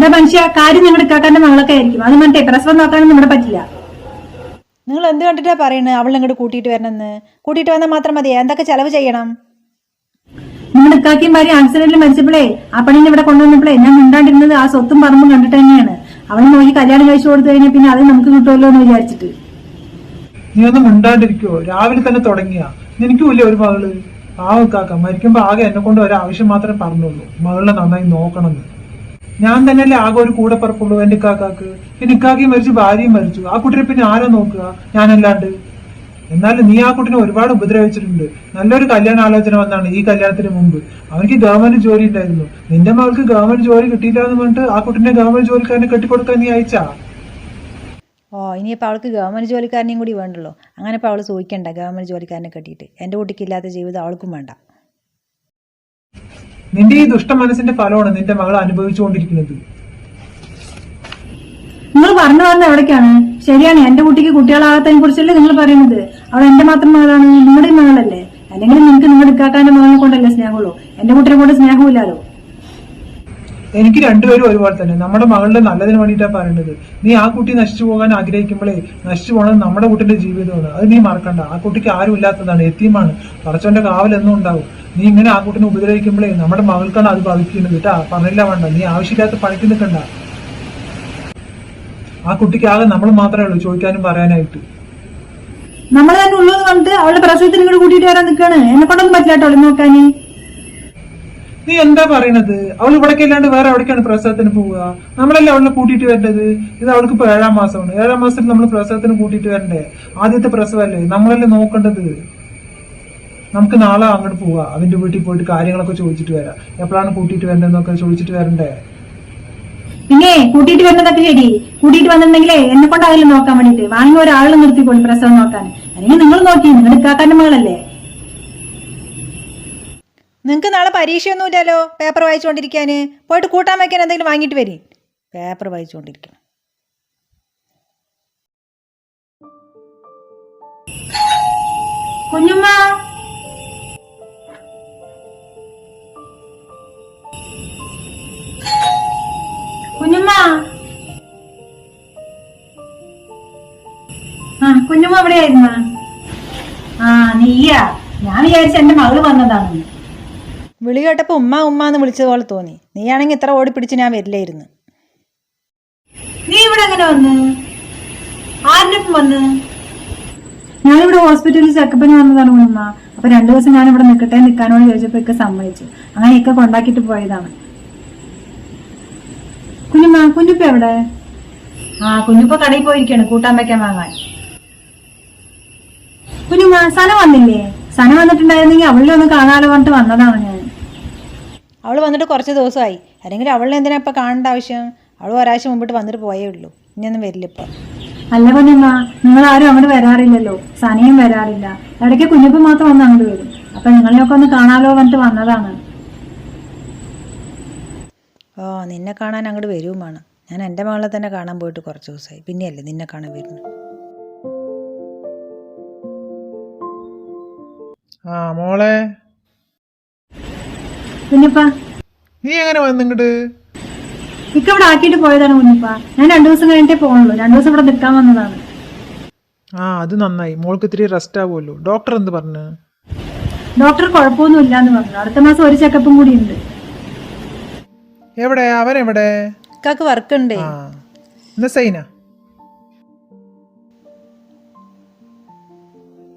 എന്താ മനുഷ്യ കാര്യം നിങ്ങൾ ഇക്കാക്കാന്റെ മകളൊക്കെ ആയിരിക്കും. അത് മറ്റേ പ്രസവം നോക്കാനൊന്നും നമ്മുടെ പറ്റില്ല. നിങ്ങൾ എന്ത് കണ്ടിട്ടാ പറയുന്നത് അവൾ ഇങ്ങോട്ട് കൂട്ടിയിട്ട് വരണമെന്ന് കൂട്ടിയിട്ട് വന്നാൽ മാത്രം മതി എന്തൊക്കെ ചെലവ് ചെയ്യണം? നിങ്ങൾ ഇക്കാക്കിയും ഭാര്യ ആക്സിഡന്റിൽ മരിച്ചപ്പോഴേ ആ പണിനെ ഇവിടെ കൊണ്ടുവന്നപ്പോഴേ ഞാൻ മിണ്ടാണ്ടിരുന്നത് ആ സ്വത്തും പറമ്പും കണ്ടിട്ട് തന്നെയാണ്. അവൾ നോക്കി കല്യാണം കഴിച്ചു കൊടുത്തു കഴിഞ്ഞാൽ പിന്നെ അത് നമുക്ക് കിട്ടുമല്ലോ എന്ന് വിചാരിച്ചിട്ട്. നീ ഒന്നും മിണ്ടാണ്ടിരിക്കോ രാവിലെ തന്നെ തുടങ്ങിയ. നിനക്കുമില്ലേ ഒരു മകൾ? ആ കാക്ക മരിക്കുമ്പോ ആകെ എന്നെ കൊണ്ട് ഒരാവശ്യം ആവശ്യം മാത്രമേ പറഞ്ഞുള്ളൂ. മകളെ നന്നായി നോക്കണമെന്ന്. ഞാൻ തന്നെയല്ലേ ആകെ ഒരു കൂടെ പറപ്പുള്ളൂ എന്റെ ഇക്കാക്കാക്ക്. പിന്നെ ഇക്കാക്കയും മരിച്ചു ഭാര്യയും മരിച്ചു. ആ കുട്ടിയെ പിന്നെ ആരാ നോക്കുക? ഞാനല്ലാണ്ട്. എന്നാലും നീ ആ കുട്ടിനെ ഒരുപാട് ഉപദ്രവിച്ചിട്ടുണ്ട്. നല്ലൊരു കല്യാണ ആലോചന വന്നാണ് ഈ കല്യാണത്തിന് മുമ്പ്. അവനിക്ക് ഗവൺമെന്റ് ജോലി ഉണ്ടായിരുന്നു. നിന്റെ മകൾക്ക് ഗവൺമെന്റ് ജോലി കിട്ടിയില്ല എന്ന് പറഞ്ഞിട്ട് ആ കുട്ടിനെ ഗവൺമെന്റ് ജോലിക്കാരനെ കെട്ടിക്കൊടുക്കാൻ നീ അയച്ചാ? ഓ ഇനിയിപ്പോൾ അവൾക്ക് ഗവൺമെന്റ് ജോലിക്കാരനെയും കൂടി വേണ്ടല്ലോ. അങ്ങനെ ഇപ്പോൾ അവൾ ചോദിക്കണ്ട ഗവൺമെന്റ് ജോലിക്കാരനെ കെട്ടിയിട്ട്. എന്റെ കുട്ടിക്കില്ലാത്ത ജീവിതം അവൾക്കും വേണ്ട. നിന്റെ ഈ ദുഷ്ട മനസ്സിന്റെ ഫലമാണ് നിന്റെ മകൾ അനുഭവിച്ചുകൊണ്ടിരിക്കുന്നത്. നിങ്ങൾ പറഞ്ഞു പറഞ്ഞ എവിടേക്കാണ്? ശരിയാണ് എന്റെ കുട്ടിക്ക് കുട്ടികളാകാത്തതിനെ കുറിച്ചല്ലേ നിങ്ങൾ പറയുന്നത്. അവൾ എന്റെ മാത്രം മകളാണ് നിങ്ങളുടെ മകളല്ലേ? അല്ലെങ്കിൽ നിങ്ങൾക്ക് നിങ്ങളുടെ ഇക്കാക്കാന്റെ മകളെ കൊണ്ടല്ലേ സ്നേഹമുള്ളൂ? എന്റെ കുട്ടിയെ കൊണ്ട് സ്നേഹമില്ലാലോ? എനിക്ക് രണ്ടുപേരും ഒരുപോലെ തന്നെ. നമ്മുടെ മകളുടെ നല്ലതിന് വേണ്ടിയിട്ടാണ് പറയുന്നത് നീ ആ കുട്ടി നശിച്ചു പോകാൻ ആഗ്രഹിക്കുമ്പോഴേ നശിച്ചു പോകണത് നമ്മുടെ കുട്ടിന്റെ ജീവിതമാണ്. അത് നീ മറക്കണ്ട. ആ കുട്ടിക്ക് ആരും ഇല്ലാത്തതാണ് എത്തിയുമാണ്. പറച്ചോന്റെ കാവൽ എന്നും ഉണ്ടാവും. നീ ഇങ്ങനെ ആ കുട്ടിനെ ഉപദ്രവിക്കുമ്പോഴേ നമ്മുടെ മകൾക്കാണ് അത് ഭവിക്കുന്നത് കേട്ടാ. പറഞ്ഞില്ല വേണ്ട. നീ ആവശ്യമില്ലാത്ത പണിക്ക് നിൽക്കണ്ട. ആ കുട്ടിക്ക് ആകെ നമ്മൾ മാത്രമേ ഉള്ളൂ ചോദിക്കാനും പറയാനായിട്ട്. നമ്മൾ തന്നെ ഉള്ളത് പറഞ്ഞിട്ട് അവളുടെ പ്രസവത്തിന് ഇങ്ങോട്ട് കൂട്ടിയിട്ട് വരാൻ നിൽക്കാണ് എന്നെ കൊണ്ടൊന്നും പറ്റില്ല കേട്ടോ നോക്കാന് നീ എന്താ പറയണത്? അവൾ ഇവിടേക്ക് അല്ലാണ്ട് വേറെ എവിടേക്കാണ് പ്രസവത്തിന് പോവുക? നമ്മളല്ലേ അവളെ കൂട്ടിയിട്ട് വരേണ്ടത്? ഇത് അവൾക്ക് ഇപ്പൊ ഏഴാം മാസമാണ്. ഏഴാം മാസത്തിൽ നമ്മൾ പ്രസവത്തിന് കൂട്ടിയിട്ട് വരണ്ടേ? ആദ്യത്തെ പ്രസവല്ലേ? നമ്മളല്ലേ നോക്കേണ്ടത്? നമുക്ക് നാളെ അങ്ങോട്ട് പോവാ. അവന്റെ വീട്ടിൽ പോയിട്ട് കാര്യങ്ങളൊക്കെ ചോദിച്ചിട്ട് വരാം. എപ്പോഴാണ് കൂട്ടിയിട്ട് വരേണ്ടതെന്നൊക്കെ ചോദിച്ചിട്ട് വരണ്ടേ? പിന്നെ കൂട്ടിയിട്ട് വരുന്നതൊക്കെ ശരി കൂട്ടിയിട്ട് വന്നിട്ടുണ്ടെങ്കിലേ എന്നെ കൊണ്ടായാലും നോക്കാൻ വേണ്ടിട്ട്. വാങ്ങി ഒരാളെ നിർത്തിക്കൊള്ളു പ്രസവം നോക്കാൻ. അല്ലെങ്കിൽ നിങ്ങൾ നോക്കി നിങ്ങൾ ഇക്കാക്കാന്റെ മകളല്ലേ? നിങ്ങൾക്ക് നാളെ പരീക്ഷയൊന്നുമില്ലല്ലോ? പേപ്പർ വായിച്ചുകൊണ്ടിരിക്കാൻ പോയിട്ട് കൂട്ടാൻ വയ്ക്കാൻ എന്തെങ്കിലും വാങ്ങിയിട്ട് വരി. പേപ്പർ വായിച്ചുകൊണ്ടിരിക്കണം. കുഞ്ഞുമ്മ കുഞ്ഞുമ്മ ആ കുഞ്ഞുമ്മ എവിടെയായിരുന്ന? ആ നീയാ. ഞാൻ വിചാരിച്ച എന്റെ മകൾ വന്നതാണ് വിളി കേട്ടപ്പോ ഉമ്മ ഉമ്മ എന്ന് വിളിച്ചത് പോലെ തോന്നി. നീയാണെങ്കിൽ ഇത്ര ഓടി പിടിച്ച് ഞാൻ വരില്ലായിരുന്നു. നീ ഇവിടെ എങ്ങനെ വന്ന്? ആരുടെ വന്നു? ഞാനിവിടെ ഹോസ്പിറ്റലിൽ ചെക്കപ്പിന് വന്നതാണ് ഉമ്മ അപ്പൊ രണ്ടു ദിവസം ഞാൻ ഇവിടെ നിൽക്കട്ടെ നിൽക്കാനോട് ചോദിച്ചപ്പോ ഇക്ക സമ്മതിച്ചു. അങ്ങനെ ഇക്ക കൊണ്ടാക്കിട്ട് പോയതാണ്. കുഞ്ഞുമ്മ കുഞ്ഞുപ്പ എവിടെ? ആ കുഞ്ഞുപ്പ കടയിൽ പോയിരിക്കാണ് കൂട്ടാൻ വെക്കാൻ വാങ്ങാൻ. കുഞ്ഞുമ്മ സന വന്നില്ലേ? സന വന്നിട്ടുണ്ടായിരുന്നെങ്കിൽ അവളെ ഒന്ന് കാണാലോ പറഞ്ഞിട്ട് വന്നതാണ് ഞാൻ. അവൾ വന്നിട്ട് കുറച്ച് ദിവസമായി. അല്ലെങ്കിൽ അവളെ എന്തിനാ ഇപ്പം കാണേണ്ട ആവശ്യം? അവൾ ഒരാഴ്ച മുമ്പിട്ട് വന്നിട്ട് പോയേ ഉള്ളൂ. ഇനിയൊന്നും വരില്ല ഇപ്പം. അല്ല കുഞ്ഞമ്മ നിങ്ങൾ ആരും അങ്ങോട്ട് വരാറില്ലല്ലോ. സനയും വരാറില്ല. ഇടയ്ക്ക് കുഞ്ഞുപ്പ് മാത്രം വന്ന് അങ്ങോട്ട് വരും. അപ്പൊ നിങ്ങളെയൊക്കെ ഒന്ന് കാണാലോ പറഞ്ഞിട്ട് വന്നതാണ്. ഓ നിന്നെ കാണാൻ അങ്ങോട്ട് വരുവുമാണ് ഞാൻ എന്റെ മകളെ തന്നെ കാണാൻ പോയിട്ട് കുറച്ച് ദിവസമായി. പിന്നെയല്ലേ നിന്നെ കാണാൻ വരുന്നു ആ മോളെ. കുഞ്ഞപ്പ നീ എങ്ങനെ വന്നിങ്ങോട്ട് ഇക്ക ഇവിടെ ആക്കിയിട്ട് പോയതാണ് കുഞ്ഞപ്പ ഞാൻ രണ്ടു ദിവസം കഴിഞ്ഞിട്ടേ പോകുള്ളൂ രണ്ടു ദിവസം ഇവിടെ നിൽക്കാൻ വന്നതാണ്. ആ അത് നന്നായി. മോൾക്ക് ഇത്തിരി റെസ്റ്റ് ആവുമല്ലോ. ഡോക്ടർ എന്ത് പറഞ്ഞു? ഡോക്ടർ കുഴപ്പമൊന്നും ഇല്ലാന്ന് പറഞ്ഞു. അടുത്ത മാസം ഒരു ചെക്കപ്പും കൂടി ഉണ്ട്. എവിടെ? അവൻ എവിടെ ഇക്കാക്ക് വർക്ക് ഉണ്ട് ആ. എന്നാ സൈന.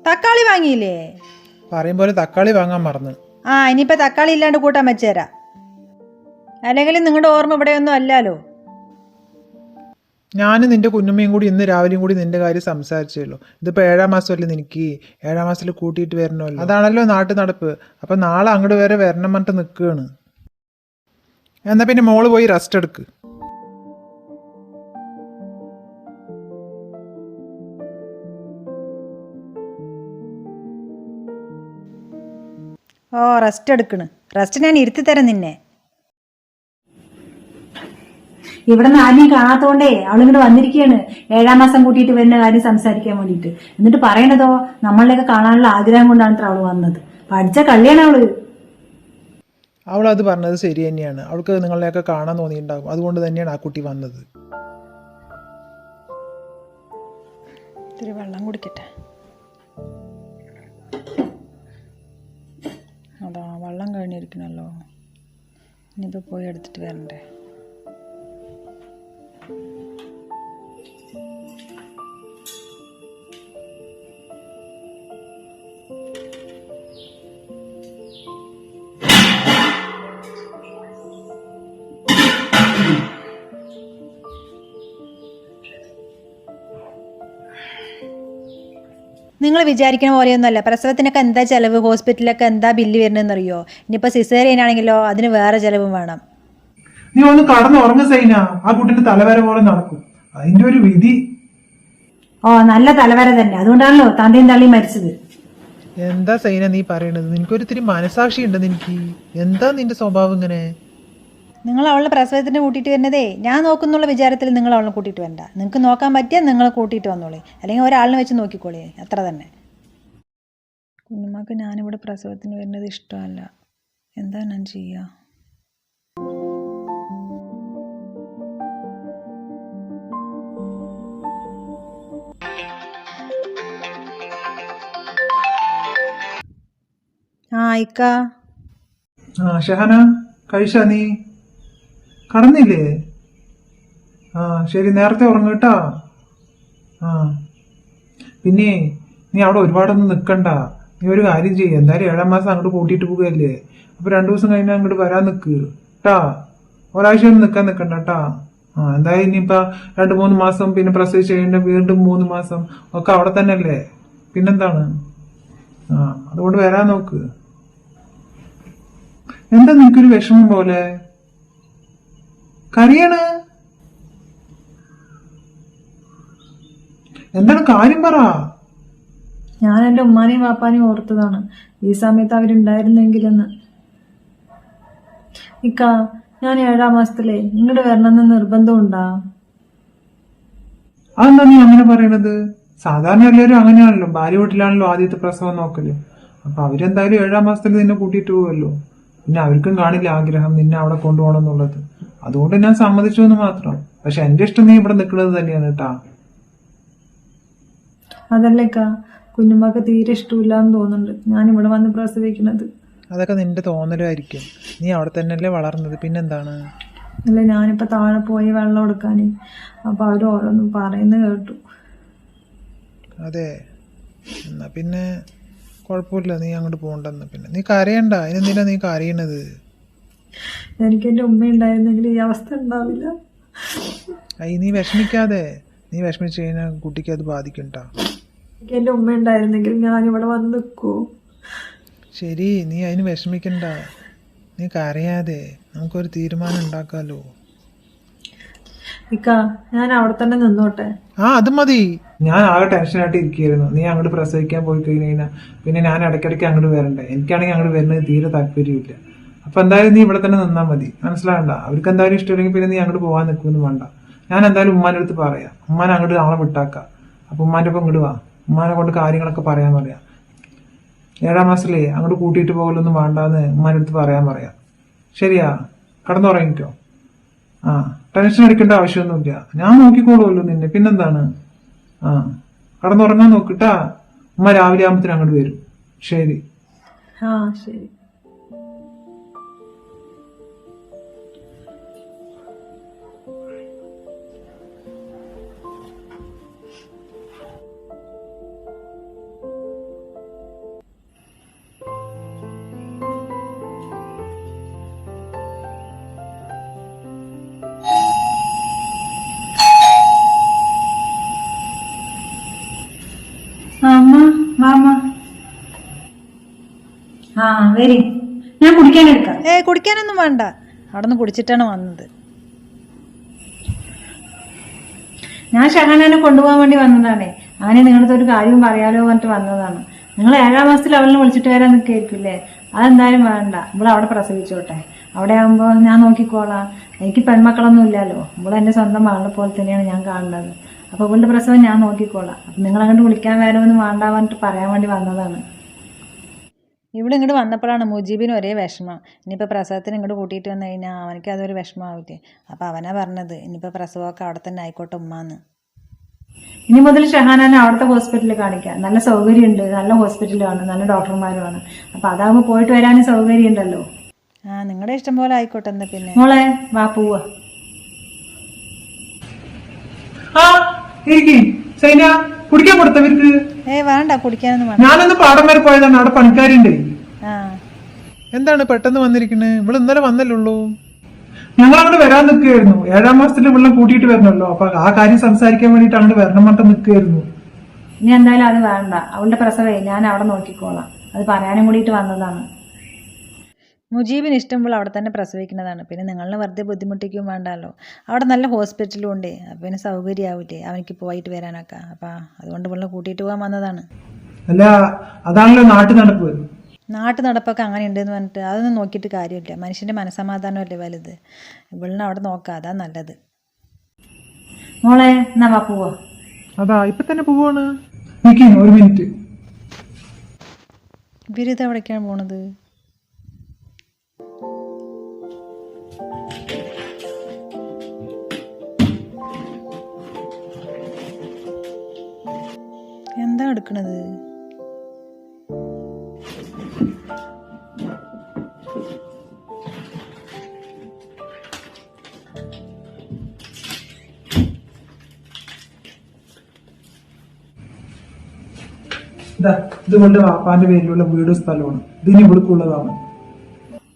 തക്കാളി വാങ്ങിയില്ലേ? പറയും പോലെ തക്കാളി വാങ്ങാൻ മറന്നു. ആ ഇനിയിപ്പോ തക്കാളി ഇല്ലാണ്ട് കൂട്ടാൻ വെച്ചുതരാം അല്ലെങ്കിൽ നിങ്ങളുടെ ഓർമ്മ ഇവിടെയൊന്നും അല്ലാലോ ഞാനും നിന്റെ കുഞ്ഞുമ്മയും കൂടി ഇന്ന് രാവിലെയും കൂടി നിന്റെ കാര്യം സംസാരിച്ചല്ലോ ഇതിപ്പോ ഏഴാം മാസമല്ലേ നിനക്ക്? ഏഴാം മാസത്തിൽ കൂട്ടിയിട്ട് വരണമല്ലോ. അതാണല്ലോ നാട്ടു നടപ്പ് അപ്പൊ നാളെ അങ്ങോട്ട് വരെ വരണം പറഞ്ഞിട്ട് നിൽക്കുകയാണ് എന്നാ പിന്നെ മോൾ പോയി റെസ്റ്റ് എടുക്ക്. ഓ റെസ്റ്റ് എടുക്കണ്. റെസ്റ്റ് ഞാൻ ഇരുത്തി തരാം നിന്നെ. ഇവിടെ നിന്ന് ആദ്യം കാണാത്തോണ്ടേ അവളിങ്ങോട്ട് വന്നിരിക്കുകയാണ് ഏഴാം മാസം കൂട്ടിയിട്ട് വരുന്ന കാര്യം സംസാരിക്കാൻ വേണ്ടിയിട്ട്. എന്നിട്ട് പറയണതോ നമ്മളിലൊക്കെ കാണാനുള്ള ആഗ്രഹം കൊണ്ടാണ് അവൾ വന്നത്. പഠിച്ച കള്ളിയാണ് അവൾ അവൾ അത് പറഞ്ഞത് ശരി തന്നെയാണ്. അവൾക്ക് നിങ്ങളെയൊക്കെ കാണാൻ തോന്നിയിട്ടുണ്ടാകും. അതുകൊണ്ട് തന്നെയാണ് ആ കുട്ടി വന്നത്. ഇത്തിരി വെള്ളം കുടിക്കട്ടെ? അതാ വെള്ളം കഴിഞ്ഞിരിക്കണല്ലോ. ഇനിയിപ്പോൾ പോയി എടുത്തിട്ട് വരണ്ടേ? നിങ്ങൾ വിചാരിക്കണ പോലെയൊന്നുമല്ല. പ്രസവത്തിനൊക്കെ എന്താ ചിലവ്? ഹോസ്പിറ്റലിലൊക്കെ എന്താ ബില്ല് വരുന്നതെന്നറിയോ? ഇനിയിപ്പോൾ സിസേറിയൻ ആണെങ്കിലോ അതിന് വേറെ ചിലവും വേണം. നീ ഒന്ന് കടന്ന് ഉറങ്ങ സൈന. ആ കുട്ടിന്റെ തലവര പോലെ നടക്കും. അതിന്റെ ഒരു വിധി. ഓ നല്ല തലവര തന്നെ. അതുകൊണ്ടാണല്ലോ തന്തയും തള്ളിയും മരിച്ചത്. എന്താ സൈന നീ പറയണത്? നിനക്കൊരു മനസാക്ഷി ഉണ്ട് നിനക്ക് എന്താ നിന്റെ സ്വഭാവം ഇങ്ങനെ? നിങ്ങൾ അവളെ പ്രസവത്തിന് കൂട്ടിയിട്ട് വരുന്നതേ ഞാൻ നോക്കുന്നുള്ള വിചാരത്തിൽ നിങ്ങൾ അവളെ കൂട്ടിയിട്ട് വരണ്ട. നിങ്ങൾക്ക് നോക്കാൻ പറ്റിയാൽ നിങ്ങൾ കൂട്ടിയിട്ട് വന്നോളേ. അല്ലെങ്കിൽ ഒരാളിനെ വെച്ച് നോക്കിക്കോളേ. അത്ര തന്നെ. കുഞ്ഞുമാക്ക് ഞാനിവിടെ പ്രസവത്തിന് വരുന്നത് ഇഷ്ടമല്ല. എന്താ ഞാൻ ചെയ്യുക ആ ഇക്ക. ആ ഷഹന കഴിച്ച നീ? കടന്നില്ലേ? ആ ശരി നേരത്തെ ഉറങ്ങട്ടാ. ആ. പിന്നെ നീ അവിടെ ഒരുപാടൊന്നും നിൽക്കണ്ട നീ ഒരു കാര്യം ചെയ്യ. എന്തായാലും ഏഴാം മാസം അങ്ങോട്ട് കൂട്ടിയിട്ട് പോകുകയല്ലേ അപ്പൊ രണ്ടു ദിവസം കഴിഞ്ഞാൽ അങ്ങോട്ട് വരാൻ നിൽക്ക് ട്ടാ. ഒരാഴ്ച ഒന്നും നിൽക്കാൻ നിൽക്കണ്ട ട്ടാ. ആ എന്തായാലും ഇനിയിപ്പോ രണ്ടു മൂന്ന് മാസം പിന്നെ പ്രസവിച്ച് കഴിഞ്ഞ വീണ്ടും മൂന്ന് മാസം ഒക്കെ അവിടെ തന്നെ അല്ലേ പിന്നെന്താണ്? ആ അതുകൊണ്ട് വരാൻ നോക്ക്. എന്താ നിനക്കൊരു വിഷമം പോലെ? കരയണ്. എന്താണ് കാര്യം പറ. ഞാൻ എന്റെ ഉമ്മാനെയും വാപ്പാനെയും ഓർത്തതാണ്. ഈ സമയത്ത് അവരുണ്ടായിരുന്നെങ്കിലെന്ന്. ഇക്ക ഞാൻ ഏഴാം മാസത്തിലെ ഇങ്ങോട്ട് വരണമെന്ന് നിർബന്ധമുണ്ടാ? അതെന്താ നീ അങ്ങനെ പറയണത്? സാധാരണ എല്ലാവരും അങ്ങനെയാണല്ലോ. ഭാര്യ വീട്ടിലാണല്ലോ ആദ്യത്തെ പ്രസവം നോക്കൽ. അപ്പൊ അവരെന്തായാലും ഏഴാം മാസത്തിൽ നിന്നെ കൂട്ടിയിട്ട് പോകുമല്ലോ പിന്നെ അവർക്കും കാണില്ല ആഗ്രഹം നിന്നെ അവിടെ കൊണ്ടുപോകണം എന്നുള്ളത്. അതുകൊണ്ട് ഞാൻ സമ്മതിച്ചു എന്ന് മാത്രം. പക്ഷെ എന്റെ ഇഷ്ടം നീ ഇവിടെ നിൽക്കുന്നത് തന്നെയാണ് കേട്ടാ അതല്ലേക്ക കുഞ്ഞുമ്മക്ക് തീരെ ഇഷ്ടമില്ലാന്ന് തോന്നുന്നുണ്ട്. ഞാൻ ഇവിടെ വന്ന് പ്രസവിക്കുന്നത് അതൊക്കെ നിന്റെ തോന്നലായിരിക്കും. നീ അവിടെ തന്നെയല്ലേ വളർന്നത്. പിന്നെന്താണ്? അല്ല ഞാനിപ്പോ താഴെ പോയി വെള്ളം എടുക്കാനേ. അപ്പൊ അവർ ഓരോന്നും പറയുന്നത് കേട്ടു. അതെ. എന്നാ പിന്നെ കുഴപ്പമില്ല. നീ അങ്ങോട്ട് പോകണ്ടെന്ന് പിന്നെ നീ കരയണ്ട. അതിനെന്തിനാ നീ കരയണത്? എനിക്ക് എന്റെ ഉമ്മ ഉണ്ടായിരുന്നെങ്കിൽ ഈ അവസ്ഥ ഉണ്ടാവില്ല. അയ്യ നീ വിഷമിക്കാതെ. നീ വിഷമിച്ചു കഴിഞ്ഞാൽ കുട്ടിക്ക് അത് ബാധിക്കണ്ട. എനിക്ക് എന്റെ ഉമ്മ ഉണ്ടായിരുന്നെങ്കിൽ ഞാൻ ഇവിടെ വന്ന് നിൽക്കൂ ശരി നീ അതിന് വിഷമിക്കണ്ട. നീ കരയാതെ നമുക്കൊരു തീരുമാനം ഉണ്ടാക്കാലോ. ഇക്ക ഞാൻ അവിടെ തന്നെ നിന്നോട്ടെ. ആ അത് മതി. ഞാൻ ആകെ ടെൻഷനായിട്ട് ഇരിക്കുകയായിരുന്നു. നീ അങ്ങോട്ട് പ്രസവിക്കാൻ പോയി കഴിഞ്ഞു കഴിഞ്ഞാൽ പിന്നെ ഞാൻ ഇടയ്ക്കിടയ്ക്ക് അങ്ങോട്ട് വരണ്ടേ? എനിക്കാണെങ്കിൽ അങ്ങോട്ട് വരുന്നത് തീരെ താല്പര്യമില്ല. അപ്പൊ എന്തായാലും നീ ഇവിടെ തന്നെ നിന്നാൽ മതി. മനസ്സിലാകണ്ട അവർക്ക് എന്തായാലും ഇഷ്ടമില്ലെങ്കിൽ പിന്നെ നീ അങ്ങോട്ട് പോകാൻ നിൽക്കുമെന്ന് വേണ്ട. ഞാൻ എന്തായാലും ഉമ്മാന്റെ അടുത്ത് പറയാം. ഉമ്മാൻ അങ്ങോട്ട് നാളെ വിട്ടാക്കാം. അപ്പൊ ഉമ്മാന്റെ ഒപ്പം ഇങ്ങോട്ട് വാ. ഉമ്മാനെ കൊണ്ട് കാര്യങ്ങളൊക്കെ പറയാൻ പറയാം. ഏഴാം മാസത്തിലേ അങ്ങോട്ട് കൂട്ടിയിട്ട് പോകലൊന്നും വേണ്ടാന്ന് ഉമ്മാന്റെ അടുത്ത് പറയാൻ പറയാം. ശരിയാ? കടന്നുറങ്ങിക്കോ ആ ടെൻഷൻ എടുക്കേണ്ട ആവശ്യമൊന്നുമില്ല. ഞാൻ നോക്കിക്കോളുമല്ലോ നിന്നെ. പിന്നെന്താണ്? ആ കടന്നുറങ്ങാൻ നോക്കിട്ടാ ഉമ്മ രാവിലെ ആകുമ്പത്തിന് അങ്ങോട്ട് വരും. ശരി. ആ ശരി. ആ വരി. ഞാൻ കുടിക്കാൻ എടുക്കാം. ഏ കുടിക്കാനൊന്നും വേണ്ട. അവിടെ നിന്ന് കുടിച്ചിട്ടാണ് വന്നത്. ഞാൻ ഷഹാനെ കൊണ്ടുപോകാൻ വേണ്ടി വന്നതാണേ. അവനെ നിങ്ങളുടെ ഒരു കാര്യം പറയാലോ പറഞ്ഞിട്ട് വന്നതാണ്. നിങ്ങൾ ഏഴാം മാസത്തിൽ അവളിനെ വിളിച്ചിട്ട് വരാൻ നിൽക്കായിരിക്കില്ലേ അതെന്തായാലും വേണ്ട. ഇവിടെ അവിടെ പ്രസവിച്ചോട്ടെ. അവിടെ ആകുമ്പോൾ ഞാൻ നോക്കിക്കോളാം. എനിക്ക് പെൺമക്കളൊന്നും ഇല്ലല്ലോ. ഇവിടെ എന്റെ സ്വന്തം മകളെ പോലെ തന്നെയാണ് ഞാൻ കാണുന്നത്. അപ്പോൾ ഇവളുടെ പ്രസവം ഞാൻ നോക്കിക്കോളാം. അപ്പം നിങ്ങൾ അങ്ങോട്ട് വിളിക്കാൻ വരാമെന്ന് വേണ്ട പറഞ്ഞിട്ട് പറയാൻ വേണ്ടി വന്നതാണ്. ഇവിടെ ഇങ്ങോട്ട് വന്നപ്പോഴാണ് മുജീബിന് ഒരേ വിഷമം. ഇനിയിപ്പോൾ പ്രസവത്തിന് ഇങ്ങോട്ട് കൂട്ടിയിട്ട് വന്നു കഴിഞ്ഞാൽ അവനക്ക് അതൊരു വിഷമമാവില്ലേ അപ്പോൾ അവനാ പറഞ്ഞത് ഇനിയിപ്പോൾ പ്രസവമൊക്കെ അവിടെ തന്നെ ആയിക്കോട്ടെ ഉമ്മാന്ന്. ഇനി മുതൽ ഷഹാനാനെ അവിടുത്തെ ഹോസ്പിറ്റലിൽ കാണിക്കാം. നല്ല സൗകര്യമുണ്ട് നല്ല ഹോസ്പിറ്റലുമാണ് നല്ല ഡോക്ടർമാരുമാണ്. അപ്പോൾ അതാകുമ്പോൾ പോയിട്ട് വരാനും സൗകര്യമുണ്ടല്ലോ. ആ നിങ്ങളുടെ ഇഷ്ടം പോലെ ആയിക്കോട്ടെ എന്നാ പിന്നെ. മോളെ വാ പോവാ. ആ ഇരിക്കും. സൈന കുടിക്കാൻ കൊടുത്തവർക്ക് ഏയ് വേണ്ട കുടിക്കാനൊന്നും വേണ്ട. ഞാനൊന്ന് പാടം വരെ പോയതാണ് അവിടെ പണിക്കാരുണ്ട്. ആ. എന്താണ് പെട്ടെന്ന് വന്നിരിക്കുന്നത് ഇവിടെ ഇന്നലെ വന്നല്ലുള്ളൂ ഞങ്ങൾ അങ്ങോട്ട് വരാൻ നിൽക്കുകയായിരുന്നു. ഏഴാം മാസത്തിൽ വെള്ളം കൂട്ടിയിട്ട് വരണല്ലോ. അപ്പൊ ആ കാര്യം സംസാരിക്കാൻ വേണ്ടിട്ട് അങ്ങോട്ട് വരണം മട്ടം നിൽക്കുകയായിരുന്നു. ഇനി എന്തായാലും അത് വേണ്ട. അവളുടെ പ്രസവേ ഞാൻ അവിടെ നോക്കിക്കോളാം. അത് പറയാനും കൂടിയിട്ട് വന്നതാണ്. മുജീബിന് ഇഷ്ടമുള്ള അവിടെ തന്നെ പ്രസവിക്കുന്നതാണ്. പിന്നെ നിങ്ങളെ വെറുതെ ബുദ്ധിമുട്ടിക്കും വേണ്ടല്ലോ. അവിടെ നല്ല ഹോസ്പിറ്റലും ഉണ്ട്. അപ്പം പിന്നെ സൗകര്യമാവില്ലേ അവനിക്ക് പോയിട്ട് വരാനൊക്കെ. അപ്പം അതുകൊണ്ട് പിള്ളേ കൂട്ടിയിട്ട് പോകാൻ വന്നതാണ്. അല്ല അതാണല്ലോ നാട്ടു നടപ്പ്. നാട്ടു നടപ്പൊക്കെ അങ്ങനെ ഉണ്ടെന്ന് പറഞ്ഞിട്ട് അതൊന്നും നോക്കിയിട്ട് കാര്യമില്ല. മനുഷ്യന്റെ മനസമാധാനമല്ലേ വലുത്? ഇവളിനെ അവിടെ നോക്കാം അതാ നല്ലത്. മോളെ എന്നാ വാ പോവാ. അതാ ഇപ്പൊ തന്നെ പോവാണ്. ഒരു മിനിറ്റ്. ഇവരിത് എവിടേക്കാണ് പോണത്? എന്താ എടുക്കണത്? ഇതാ ഇത് വാപ്പാന്റെ പേരിലുള്ള വീടും സ്ഥലമാണ് ഇതിന് ഇവിടേക്കുള്ളതാണ്.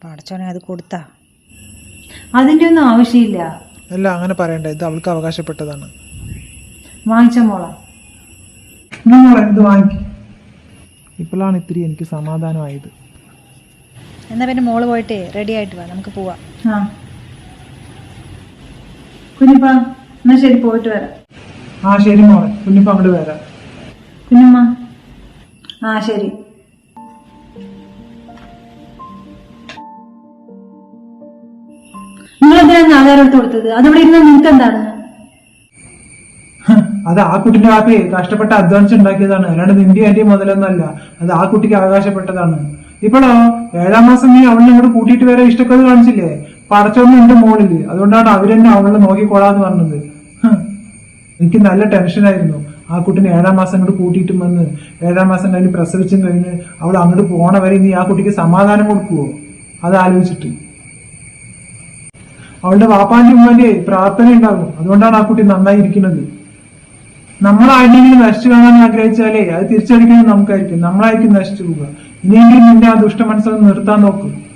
പാടച്ചോനെ അത് കൊടുത്താ? അതിന്റെ ഒന്നും ആവശ്യമില്ല. അല്ല അങ്ങനെ പറയണ്ട. ഇത് അവൾക്ക് അവകാശപ്പെട്ടതാണ്. വാങ്ങിച്ച മോളെ. നിങ്ങൾ എന്ത് വാങ്ങിക്കും? ഇപ്പോഴാണ് ഇത്തിരി എനിക്ക് സമാധാനമായത്. എന്നാ പിന്നെ മോൾ പോയിട്ടേ റെഡി ആയിട്ട് വാ നമുക്ക് പോവാം. ആ. കുഞ്ഞിപ്പ എന്നാ ശരി പോയിട്ട് വരാം. ആ ശരി മോളെ. കുഞ്ഞിപ്പ അങ്ങോട്ട് വരാം. കുഞ്ഞമ്മ. ആ ശരി. നിങ്ങൾ എന്തിനാണ് ആധാരം എടുത്ത് കൊടുത്തത്? അതിവിടെ ഇരുന്ന് നിങ്ങൾക്ക് എന്താണ് അത് ആ കുട്ടിന്റെ വാപ്പയെ കഷ്ടപ്പെട്ട അധ്വാനിച്ച് ഉണ്ടാക്കിയതാണ്. അല്ലാണ്ട് നിന്റെ എന്റെ മുതലൊന്നല്ല. അത് ആ കുട്ടിക്ക് അവകാശപ്പെട്ടതാണ്. ഇപ്പോഴോ ഏഴാം മാസം നീ അവളിനെ ഇങ്ങോട്ട് കൂട്ടിയിട്ട് വരെ ഇഷ്ടക്കത് കാണിച്ചില്ലേ? പടച്ചൊന്നും എന്റെ മോളിൽ. അതുകൊണ്ടാണ് അവരെന്നെ അവളെ നോക്കിക്കോളാന്ന് പറഞ്ഞത്. എനിക്ക് നല്ല ടെൻഷനായിരുന്നു ആ കുട്ടിനെ ഏഴാം മാസം അങ്ങോട്ട് കൂട്ടിയിട്ടും വന്ന് ഏഴാം മാസം കഴിഞ്ഞ് പ്രസവിച്ചും കഴിഞ്ഞ് അവൾ അങ്ങോട്ട് പോണ വരെ നീ ആ കുട്ടിക്ക് സമാധാനം കൊടുക്കുവോ? അത് ആലോചിച്ചിട്ട് അവളുടെ വാപ്പാന്റെ ഉമ്മാന്റെ പ്രാർത്ഥന ഉണ്ടാകും. അതുകൊണ്ടാണ് ആ കുട്ടി നന്നായി ഇരിക്കുന്നത്. നമ്മളാരെങ്കിലും നശിച്ചു കാണാൻ ആഗ്രഹിച്ചാലേ അത് തിരിച്ചടിക്കുന്നത് നമുക്കായിരിക്കും. നമ്മളായിരിക്കും നശിച്ചു പോവുക. ഇനിയെങ്കിലും നിന്റെ ആ ദുഷ്ട മനസ്സൊന്ന് നിർത്താൻ നോക്കും.